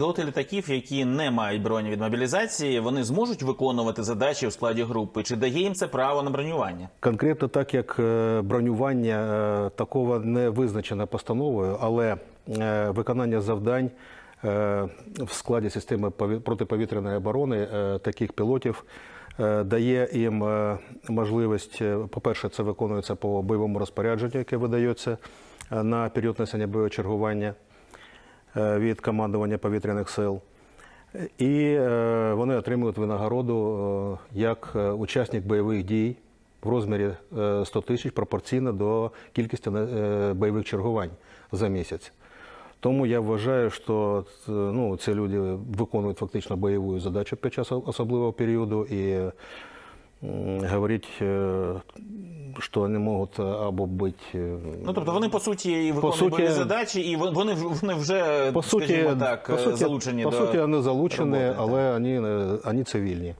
Пілоти літаків, які не мають броні від мобілізації, вони зможуть виконувати задачі у складі групи. Чи дає їм це право на бронювання? Конкретно так як е, бронювання е, такого не визначено постановою, але е, виконання завдань в складі системи пові- протиповітряної оборони таких пілотів дає їм можливість, по-перше, це виконується по бойовому розпорядженню, яке видається на період несення бойового чергування від командування повітряних сил. І е, вони отримують винагороду е, як е, учасник бойових дій в розмірі е, 100 тисяч пропорційно до кількості е, бойових чергувань за місяць. Тому я вважаю, що е, ну, ці люди виконують фактично бойову задачу під час особливого періоду і говорить, е, що вони можуть або бути е, Ну тобто вони по суті і виконують суті- бойові задачі, і вони вони вже по суті, скажімо так по суті, залучені по до суті, вони залучені, роботи, але вони, е, вони цивільні.